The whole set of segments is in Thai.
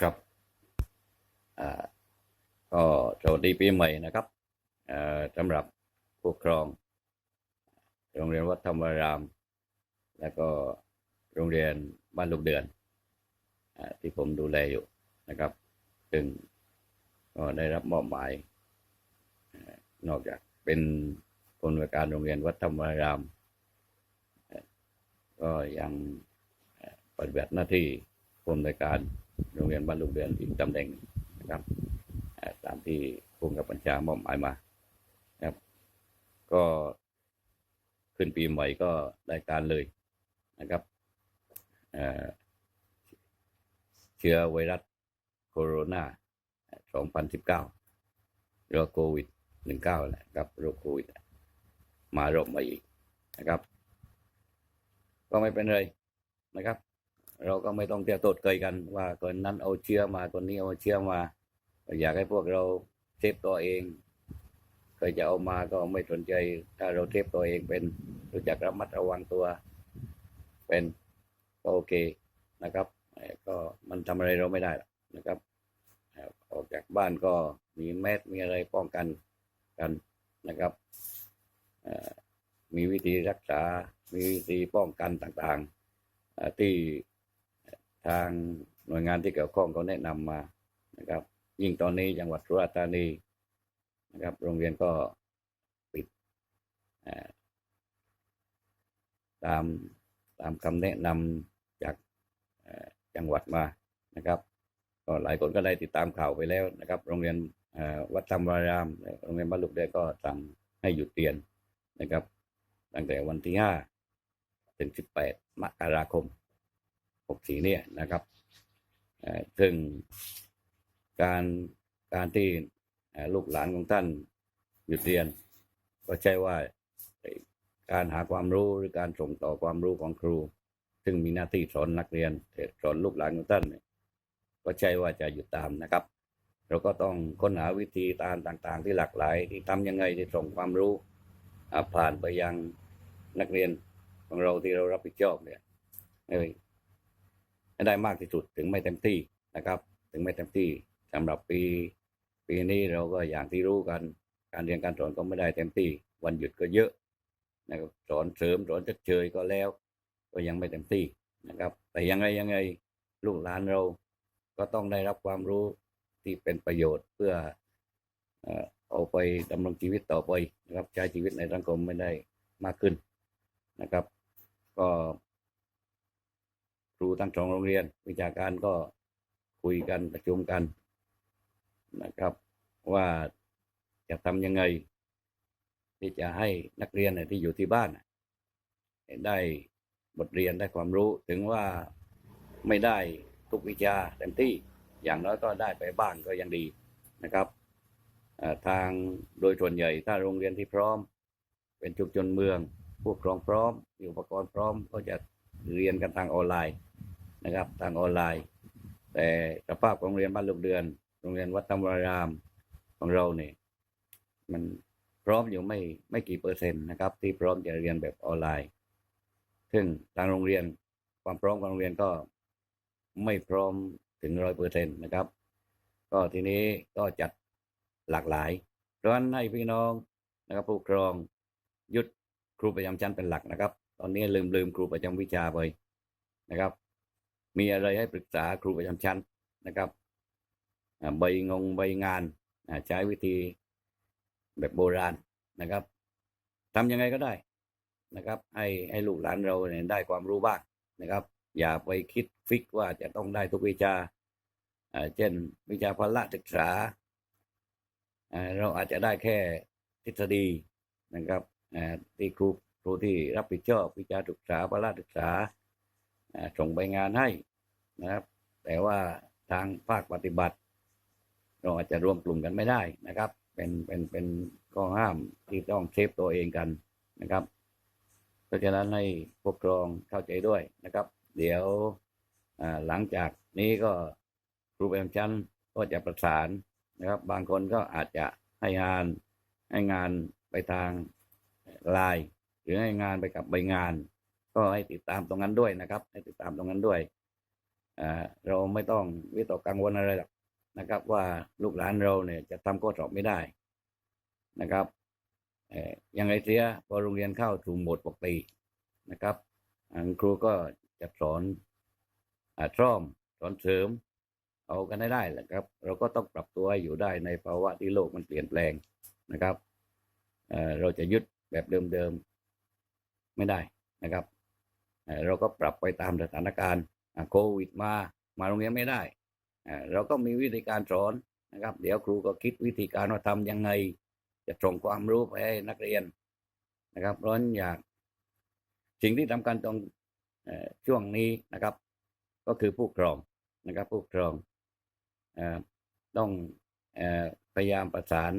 ครับอ่าก็สวัสดีปีใหม่นะครับสำหรับผู้ครอง โรงเรียนวัดธรรมาราม แล้วก็โรงเรียนบ้านลูกเดือนอาที่ผมดูแลอยู่นะครับ ซึ่งก็ได้รับมอบหมายอนอกจากเป็นคนบริการโรงเรียนวัดธรรมาราม ก็ยังปฏิบัติหน้าที่ผู้อำนวการ โรงเรียนบ้านลูกเดือนอีกตำแหน่งนะครับตามที่ผู้กับบัญชามอบหมายมานะครับ ก็ขึ้นปีใหม่ก็ได้การเลยนะครับเชื้อไวรัสโคโรนา 2019หรือโควิด 19แหละครับโรคโควิด มารบมาอีกนะครับ ก็ไม่เป็นไรนะครับ เราก็ไม่ต้องเที่ยวโทษเกยกันว่าคนนั้นเอาเชื้อมาคนนี้เอาเชื้อมา อยากให้พวกเราเซฟตัวเองเคยจะเอามาก็ไม่สนใจ ถ้าเราเซฟตัวเองเป็นรู้จักระมัดระวังตัวเป็นก็โอเคนะครับก็มันทำอะไรเราไม่ได้นะครับ ออกจากบ้านก็มีแมสมีอะไรป้องกันกันนะครับมีวิธีรักษา มีวิธีป้องกันต่างๆที่ ทางหน่วยงานที่เกี่ยวข้องเขาแนะนำมานะครับ ยิ่งตอนนี้จังหวัดสุราษฎร์ธานีนะครับ โรงเรียนก็ปิดตามตามคำแนะนำจากจังหวัดมานะครับ ก็หลายคนก็ได้ติดตามข่าวไปแล้วนะครับ โรงเรียนวัดธรรมาราม โรงเรียนบ้านลูกเดือก็สั่งให้หยุดเรียนนะครับ ตั้งแต่วันที่ห้าถึงสิบแปดมกราคม หกสีเนี่ยนะครับซึ่งการการที่ลูกหลานของท่านหยุดเรียน ก็ใช่ว่าการหาความรู้หรือการส่งต่อความรู้ของครู ซึ่งมีหน้าที่สอนนักเรียนสอนลูกหลานของท่านก็ใช่ว่าจะหยุดตามนะครับ เราก็ต้องค้นหาวิธีการต่าง ๆ ที่หลากหลาย ที่ทำยังไงที่ส่งความรู้ผ่านไปยังนักเรียนของเราที่เรารับผิดชอบเนี่ย ให้ได้มากที่สุดถึงไม่เต็มที่นะครับ ถึงไม่เต็มที่สำหรับปี ปีนี้เราก็อย่างที่รู้กัน การเรียนการสอนก็ไม่ได้เต็มที่ วันหยุดก็เยอะนะครับสอนเสริมสอนเฉยๆก็แล้ว ก็ยังไม่เต็มที่นะครับ แต่ยังไงยังไงลูกหลานเราก็ต้องได้รับความรู้ที่เป็นประโยชน์เพื่อเอาไปดำรงชีวิตต่อไปนะครับใช้ชีวิตในสังคมไม่ได้มากขึ้นนะครับ ก็ ครูทั้งสองโรงเรียน วิชาการก็คุยกันประชุมกันนะครับ ว่าจะทำยังไง ที่จะให้นักเรียนที่อยู่ที่บ้านได้บทเรียนได้ความรู้ถึงว่าไม่ได้ทุกวิชาเต็มที่อย่างน้อยก็ได้ไปบ้างก็ยังดีนะครับทางโดยส่วนใหญ่ถ้าโรงเรียนที่พร้อม เป็นชุมชนเมือง ผู้ปกครองพร้อมอุปกรณ์พร้อมก็จะ เรียนกันทางออนไลน์นะครับ ทางออนไลน์ แต่สภาพของโรงเรียนบ้านลูกเดือน โรงเรียนวัดธรรมารามของเราเนี่ยมันพร้อมอยู่ไม่ไม่กี่เปอร์เซ็นต์นะครับ ที่พร้อมจะเรียนแบบออนไลน์ ซึ่งทางโรงเรียนความพร้อมของโรงเรียนก็ไม่พร้อมถึงร้อยเปอร์เซ็นต์นะครับ ก็ทีนี้ก็จัดหลากหลายเพราะฉะนั้นให้พี่น้องนะครับผู้ปกครองหยุดครูประจำชั้นเป็นหลักนะครับ ตอนนี้ลืมลืมครูประจำวิชาไปนะครับ มีอะไรให้ปรึกษาครูประจำชั้นนะครับใบงงใบงานใช้วิธีแบบโบราณนะครับทำยังไงก็ได้นะครับ ให้ให้ลูกหลานเราเนี่ยได้ความรู้บ้างนะครับ อย่าไปคิดฟิกว่าจะต้องได้ทุกวิชาเช่นวิชาพละศึกษา เราอาจจะได้แค่ทฤษฎีนะครับที่ครู ครูที่รับผิดชอบวิชาศึกษาพละศึกษาอ่าส่งไปงานให้นะครับ แต่ว่าทางภาคปฏิบัติ เราอาจจะรวมกลุ่มกันไม่ได้นะครับ เป็นเป็นเป็นข้อห้ามที่ต้องเซฟตัวเองกันนะครับ เพราะฉะนั้นให้ปกครองเข้าใจด้วยนะครับ เดี๋ยวหลังจากนี้ก็ครูประจำชั้นก็จะประสานนะครับ บางคนก็อาจจะให้งานให้งานไปทางไลน์ หรือให้งานไปกับใบงาน ก็ให้ติดตามตรงนั้นด้วยนะครับ ให้ติดตามตรงนั้นด้วยเราไม่ต้องวิตกกังวลอะไรหรอกนะครับ ว่าลูกหลานเราเนี่ยจะทำข้อสอบไม่ได้นะครับเอ่อยังไงเสียพอโรงเรียนเข้าสู่โหมดปกตินะครับครูก็จะสอนอ่าซ่อมสอนเสริม เอากันได้ได้แหละครับ เราก็ต้องปรับตัวให้อยู่ได้ในภาวะที่โลกมันเปลี่ยนแปลงนะครับเอ่อเราจะยึดแบบเดิมๆ ไม่ได้นะครับเราก็ปรับไปตามสถานการณ์โควิดมามาโรงเรียนไม่ได้ เราก็มีวิธีการสอนนะครับ เดี๋ยวครูก็คิดวิธีการว่าทำยังไง จะส่งความรู้ไปให้นักเรียนนะครับเพราะฉะนั้นอยากสิ่งที่สำคัญตรงช่วงนี้นะครับ ก็คือผู้ครองนะครับผู้ครองอต้องอพยายามประสาน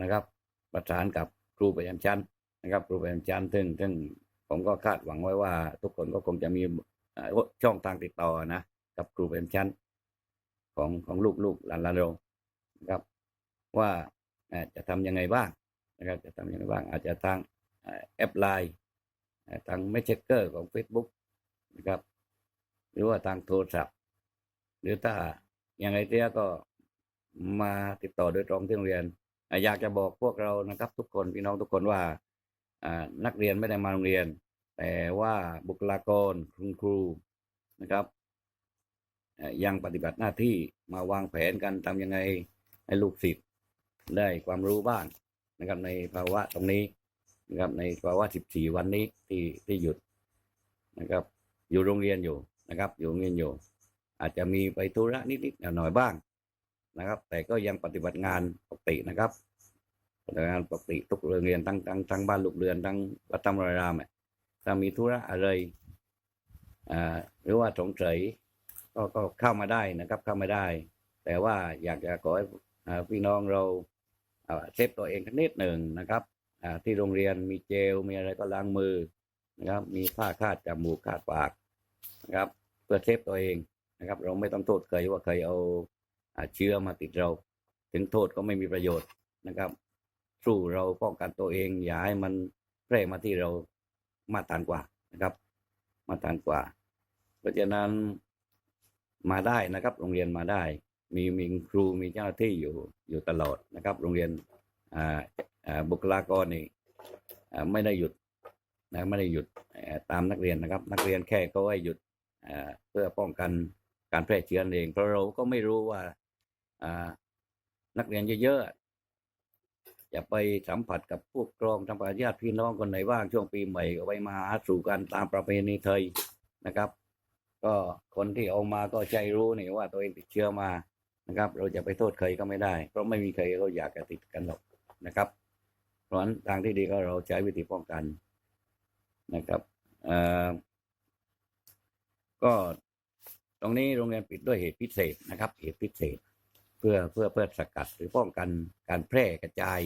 นะครับ ประสานกับครูประจำชั้น นะครับครูประจำชั้นซึ่งซึ่งผมก็คาดหวังไว้ว่า ทุกคนก็คงจะมีช่องทางติดต่อนะ กับครูประจำชั้นของของลูกลูกหลานหลานเรานะครับ ว่าจะทำยังไงบ้างนะครับ จะทำยังไงบ้าง อาจจะทางแอปไลน์ทางเมสเซจเกอร์ของ Facebook นะครับ หรือว่าทางโทรศัพท์ หรือถ้ายังไงเตี้ยก็มาติดต่อโดยตรงที่โรงเรียน อยากจะบอกพวกเรานะครับ ทุกคนพี่น้องทุกคนว่า นักเรียนไม่ได้มาโรงเรียน แต่ว่าบุคลากรคุณครูนะครับยังปฏิบัติหน้าที่มาวางแผนกันทำยังไงให้ลูกศิษย์ได้ความรู้บ้างนะครับในภาวะตรงนี้นะครับในภาวะ 14 วันนี้ที่ที่หยุดนะครับ อยู่โรงเรียนอยู่นะครับ อยู่โรงเรียนอยู่ อาจจะมีไปธุระนิดๆหน่อยๆบ้างนะครับ แต่ก็ยังปฏิบัติงานปกตินะครับ ปฏิบัติงานปกติทุกโรงเรียนทั้งทั้งทั้งบ้านลูกเรือนทั้งวัดธรรมรามเนี่ยถ้ามีธุระอะไรอ่าหรือว่าสงสัยก็ก็เข้ามาได้นะครับเข้ามาได้ แต่ว่าอยากจะขอให้อ่าพี่น้องเราเซฟตัวเองสักนิดหนึ่งนะครับที่โรงเรียนมีเจลมีอะไรก็ล้างมือนะครับ มีผ้าคาดจมูกคาดปากนะครับ เพื่อเซฟตัวเองนะครับ เราไม่ต้องโทษเคยว่าเคยเอาเชื้อมาติดเรา ถึงโทษก็ไม่มีประโยชน์นะครับ สู้เราป้องกันตัวเอง อย่าให้มันแพร่มาที่เรามาตานกว่านะครับ มาตานกว่า เพราะฉะนั้นมาได้นะครับ โรงเรียนมาได้ มีมีครูมีเจ้าหน้าที่อยู่อยู่ตลอดนะครับ โรงเรียนอ่าอ่าบุคลากรนี่อ่าไม่ได้หยุดนะไม่ได้หยุดตามนักเรียนนะครับ นักเรียนแค่ก็ให้หยุดอ่าเพื่อป้องกันการแพร่เชื้อเองเพราะเราก็ไม่รู้ว่าอ่านักเรียนเยอะ ๆจะไปสัมผัสกับพวกกรองทางญาญาติพี่น้องคนไหนบ้างช่วงปีใหม่ก็ไปมาหาสู่กันตามประเพณีไทยนะครับ ก็คนที่เอามาก็ใจรู้นี่ว่าตัวเองติดเชื้อมานะครับ เราจะไปโทษใครก็ไม่ได้ เพราะไม่มีใครเขาอยากจะติดกันหรอกนะครับ เพราะฉะนั้นทางที่ดีก็เราใช้วิธีป้องกันนะครับเออก็ตรงนี้โรงเรียนปิดด้วยเหตุพิเศษนะครับ เหตุพิเศษ เพื่อเพื่อเพื่อสกัดหรือป้องกันการแพร่กระจาย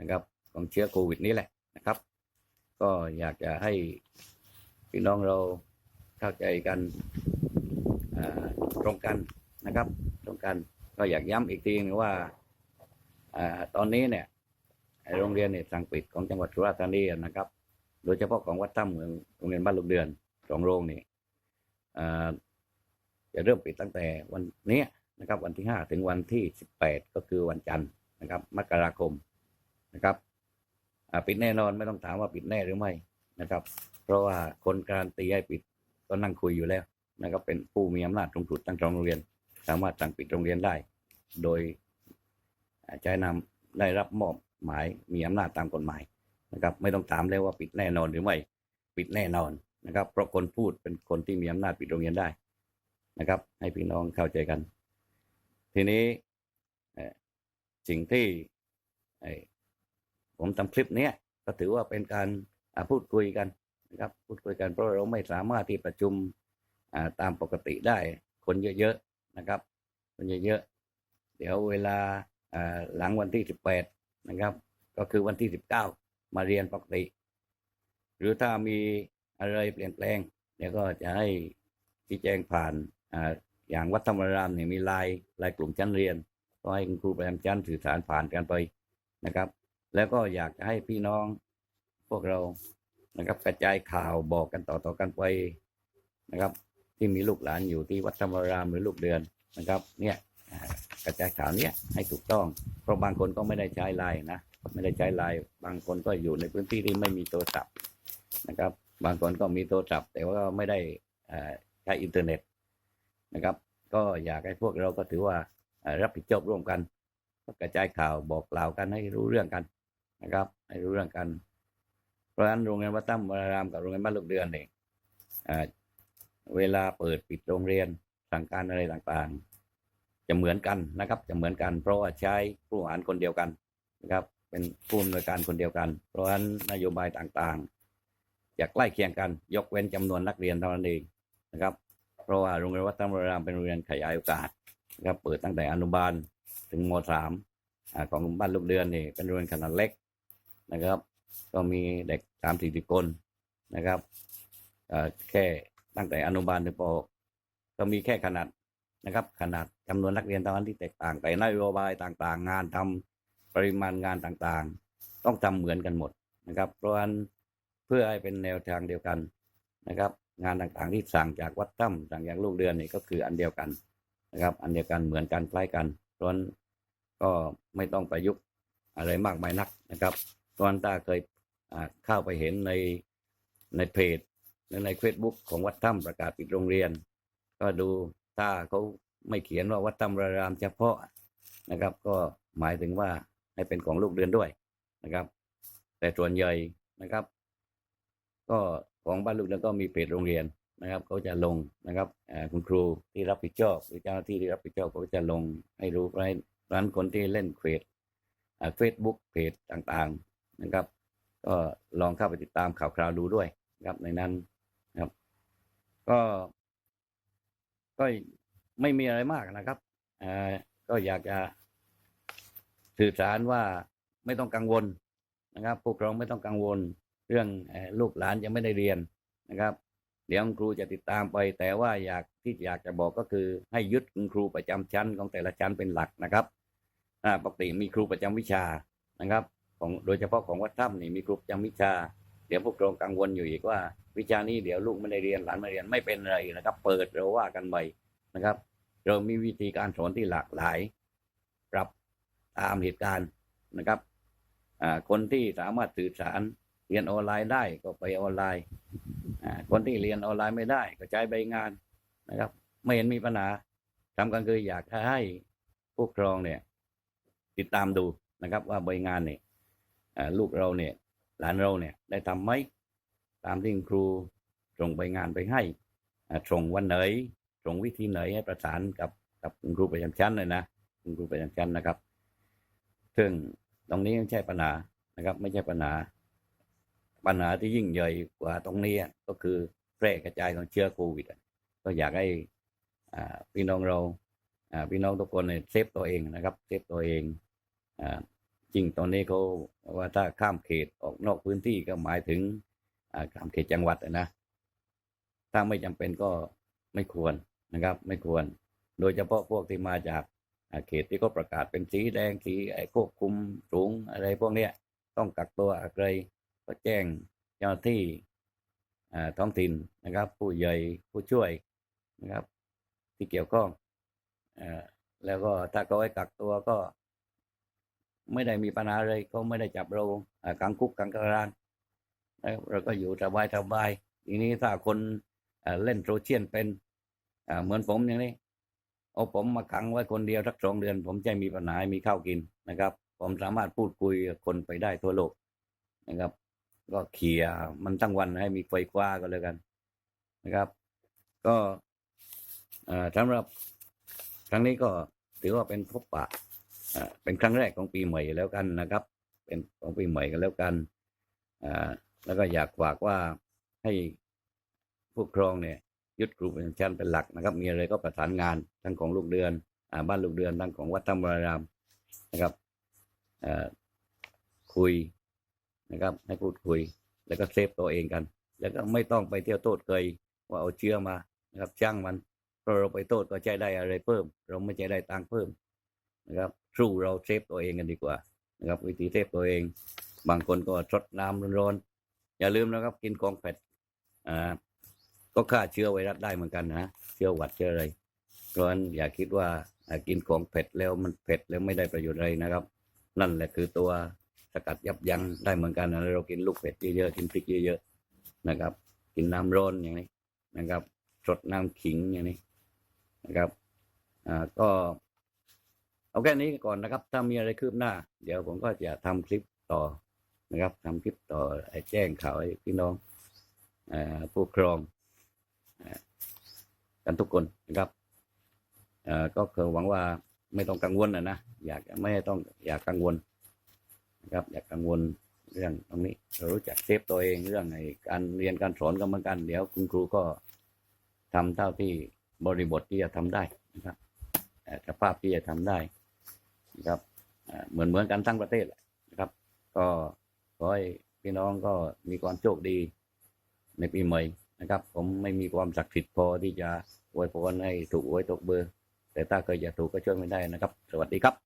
นะครับ ของเชื้อโควิดนี้แหละนะครับ ก็อยากจะให้พี่น้องเราเข้าใจกันตรงกันนะครับ ตรงกันก็อยากย้ำอีกทีนึงว่าอตอนนี้เนี่ยโรงเรียนเนี่ยสั่งปิดของจังหวัดสุราษฎร์ธานีนะครับ โดยเฉพาะของวัดถ้ำเมืองโรงเรียนบ้านลูกเดือนสองโรงนี่จะเริ่มปิดตั้งแต่วันนี้ นะครับ วันที่ห้าถึงวันที่สิบแปดก็คือวันจันทร์นะครับ มกราคมนะครับปิดแน่นอนไม่ต้องถามว่าปิดแน่หรือไม่นะครับ เพราะว่าคนการตีให้ปิดก็นั่งคุยอยู่แล้วนะครับ เป็นผู้มีอำนาจตรงจุดตั้งโรงเรียน สามารถสั่งปิดโรงเรียนได้ โดยใช้นำได้รับมอบหมายมีอำนาจตามกฎหมายนะครับ ไม่ต้องถามแล้วว่าปิดแน่นอนหรือไม่ปิดแน่นอนนะครับ เพราะคนพูดเป็นคนที่มีอำนาจปิดโรงเรียนได้นะครับ ให้พี่น้องเข้าใจกัน ทีนี้สิ่งที่ผมทำคลิปนี้ก็ถือว่าเป็นการพูดคุยกันนะครับพูดคุยกันเพราะเราไม่สามารถที่ประชุมตามปกติได้คนเยอะๆนะครับ คนเยอะๆเดี๋ยวเวลาอ่าหลังวันที่สิบแปดนะครับ ก็คือวันที่สิบเก้ามาเรียนปกติ หรือถ้ามีอะไรเปลี่ยนแปลงเดี๋ยวก็จะให้ชี้แจงผ่าน อย่างวัดธรรมรามเนี่ยมีไลายลายกลุ่มชั้นเรียนก็ให้คุณครูประจำชั้นสื่อสารผ่านกันไปนะครับ แล้วก็อยากให้พี่น้องพวกเรานะครับกระจายข่าวบอกกันต่อๆกันไปนะครับ ที่มีลูกหลานอยู่ที่วัดธรรมรามหรือลูกเดือนนะครับ เนี่ยกระจายข่าวเนี้ยให้ถูกต้อง เพราะบางคนก็ไม่ได้ใช้ไลน์นะไม่ได้ใช้ไลน์บางคนก็อยู่ในพื้นที่ที่ไม่มีโทรศัพท์นะครับ บางคนก็มีโทรศัพท์แต่ว่าไม่ได้อ่อใช้อินเทอร์เน็ต นะครับ ก็อยากให้พวกเราก็ถือว่ารับผิดชอบร่วมกันกระจายข่าวบอกกล่าวกันให้รู้เรื่องกันนะครับ ให้รู้เรื่องกัน เพราะฉะนั้นโรงเรียนวัดตั้มวรารามกับโรงเรียนบ้านลูกเดือนเอ่าเวลาเปิดปิดโรงเรียนสั่งการอะไรต่างๆ จะเหมือนกันนะครับ จะเหมือนกัน เพราะว่าใช้ผู้บริหารคนเดียวกันนะครับ เป็นผู้อำนวยการคนเดียวกัน เพราะฉะนั้นนโยบายต่างๆจะใกล้เคียงกัน ยกเว้นจำนวนนักเรียนเท่านั้นเองนะครับ เพราะว่าโรงเรียนวัดตั้มรารมเป็นโรงเรียนขยายโอกาสนะครับเปิดตั้งแต่อนุบาลถึงมสามของบ้านลูกเดือนนี่เป็นโรงเรียนขนาดเล็กนะครับ ก็มีเด็กสามสี่สิบคนนะครับแค่ตั้งแต่อนุบาลถึงปก็มีแค่ขนาดนะครับ ขนาดจำนวนนักเรียนเท่านั้นที่แตกต่างแต่นโยบายต่างๆ งานทำปริมาณงานต่างๆ ต้องทำเหมือนกันหมดนะครับ เพราะฉะนั้นเพื่อให้เป็นแนวทางเดียวกันนะครับ งานต่างๆที่สั่งจากวัดถ้ำสั่งจากลูกเดือนนี่ก็คืออันเดียวกันนะครับ อันเดียวกันเหมือนกันคล้ายกันเพราะฉะนั้นก็ไม่ต้องประยุกต์อะไรมากมายนักนะครับตอนตาเคยเข้าไปเห็นในในเพจหรือในเฟซบุ๊กของวัดถ้ำประกาศปิดโรงเรียน ก็ดูถ้าเขาไม่เขียนว่าวัดถ้ำรารามเฉพาะนะครับ ก็หมายถึงว่าให้เป็นของลูกเดือนด้วยนะครับ แต่ส่วนใหญ่นะครับ ก็ ของบ้านลูกเดือนก็มีเพจโรงเรียนนะครับเขาจะลงนะครับคุณครูที่รับผิดชอบหรือเจ้าหน้าที่ที่รับผิดชอบเขาจะลงให้รู้ให้ร้านคนที่เล่นเฟซเฟซบุ๊กเพจต่างๆนะครับ ก็ลองเข้าไปติดตามข่าวคราวดูด้วยนะครับในนั้นนะครับ ก็ก็ไม่มีอะไรมากนะครับก็อยากจะสื่อสารว่าไม่ต้องกังวลนะครับ พวกเราไม่ต้องกังวล เรื่องลูกหลานจะไม่ได้เรียนนะครับ เดี๋ยวครูจะติดตามไป แต่ว่าอยากที่อยากจะบอกก็คือให้ยึดคุณครูประจำชั้นของแต่ละชั้นเป็นหลักนะครับปกติมีครูประจำวิชานะครับ ของโดยเฉพาะของวัดถ้ำนี่มีครูประจำวิชา เดี๋ยวพวกเรากังวลอยู่อีกว่า วิชานี้เดี๋ยวลูกไม่ได้เรียนหลานไม่เรียนไม่เป็นไรนะครับ เปิดเราว่ากันใหม่นะครับ เรามีวิธีการสอนที่หลากหลาย ปรับตามเหตุการณ์นะครับคนที่สามารถสื่อสาร เรียนออนไลน์ได้ก็ไปออนไลน์คนที่เรียนออนไลน์ไม่ได้ ก็ใช้ใบงานนะครับ ไม่เห็นมีปัญหาทำกันคืออยากให้ผู้ครองเนี่ย ติดตามดูนะครับ ว่าใบงานเนี่ยลูกเราเนี่ย หลานเราเนี่ย ได้ทำไหมตามที่ครูส่งใบงานไปให้ส่งวันไหนส่งวิธีไหนให้ประสานกับกับคุณครูประจำชั้นเลยนะคุณครูประจำชั้นนะครับ ซึ่งตรงนี้ไม่ใช่ปัญหานะครับ ไม่ใช่ปัญหา ปัญหาที่ยิ่งใหญ่กว่าตรงนี้ก็คือแพร่กระจายของเชื้อโควิดก็อยากให้พี่น้องเราพี่น้องทุกคนเนี่ยเซฟตัวเองนะครับเซฟตัวเองอจริงตอนนี้เขาว่าถ้าข้ามเขตออกนอกพื้นที่ก็หมายถึงข้ามเขตจังหวัดนะถ้าไม่จำเป็นก็ไม่ควรนะครับ ไม่ควร โดยเฉพาะพวกที่มาจากเขตที่เขาประกาศเป็นสีแดงสีไอ้ควบคุมสูงอะไรพวกเนี้ยต้องกักตัวอะไร ก็แจ้งเจ้าหน้าที่ท้องถิ่นนะครับ ผู้ใหญ่ผู้ช่วยนะครับ ที่เกี่ยวข้องอแล้วก็ถ้าเขาให้กักตัวก็ ไม่ได้มีปัญหาเลยเขาไม่ได้จับเราอ่ากลางคุกกลางตารางแล้วเราก็อยู่สบายสบายทีนี้ถ้าคนเล่นโซเชียลเป็นเหมือนผมอย่างนี้เอาผมมาขังไว้คนเดียวสักสองเดือน ผมจะมีปัญหามีข้าวกินนะครับ ผมสามารถพูดคุยกับคนไปได้ทั่วโลกนะครับ ก็เขี่ยมันทั้งวันให้มีไฟคว้าก็แล้วกันนะครับ ก็สำหรับครั้งนี้ก็ถือว่าเป็นพบปะเป็นครั้งแรกของปีใหม่แล้วกันนะครับ เป็นของปีใหม่กันแล้วกันแล้วก็อยากฝากว่าให้ผู้ครองเนี่ยยึดครูประจำชั้นเป็นหลักนะครับ มีอะไรก็ประสานงานทั้งของลูกเดือนอบ้านลูกเดือนทั้งของวัดธรรมรามนะครับคุย นะครับ ให้พูดคุย แล้วก็เซฟตัวเองกัน แล้วก็ไม่ต้องไปเที่ยวโทษเคยว่าเอาเชื้อมานะครับจ้างมันเพราะเราไปโทษก็ใช้ได้อะไรเพิ่ม เราไม่ใช้ได้ตังค์เพิ่มนะครับสู้เราเซฟตัวเองกันดีกว่านะครับ วิธีเซฟตัวเอง บางคนก็ชดน้ำร้อนๆอย่าลืมนะครับ กินของเผ็ดอ่าก็ฆ่าเชื้อไวรัสได้เหมือนกันนะเชื้อหวัดเชื้ออะไรเพราะฉะนั้นอย่าคิดว่าอ่ากินของเผ็ดแล้วมันเผ็ดแล้วไม่ได้ประโยชน์อะไรนะครับ นั่นแหละคือตัว สกัดยับยั้งได้เหมือนกันนะเรากินลูกเผ็ดเยอะๆกินพริกเยอะๆนะครับ กินน้ำร้อนอย่างนี้นะครับสดน้ำขิงอย่างนี้นะครับอ่าก็ เอาแค่นี้ก่อนนะครับ ถ้ามีอะไรคืบหน้า เดี๋ยวผมก็จะทำคลิปต่อนะครับทำคลิปต่อให้แจ้งข่าวให้พี่น้องอ่าผู้ครองอกันทุกคนนะครับอ่าก็คือหวังว่าไม่ต้องกังวลนะนะอยากไม่ต้องอยากกังวล นะครับอย่ากกังวลเรื่องตรงนี้เรารู้จักเซฟตัวเองเรื่องไอ้การเรียนการสอนก็เหมือนกัน เดี๋ยวคุณครูก็ทำเท่าที่บริบทที่จะทำได้นะครับเอ่อสภาพที่จะทำได้นะครับเหมือนเหมือนกันทั้งประเทศแหละนะครับ ก็ขอให้พี่น้องก็มีความโชคดีในปีใหม่นะครับ ผมไม่มีความศักดิ์สิทธิ์พอที่จะอวยพรให้ถูกหวยตกเบอร์ แต่ถ้าเคยจะถูกก็ช่วยไม่ได้นะครับ สวัสดีครับ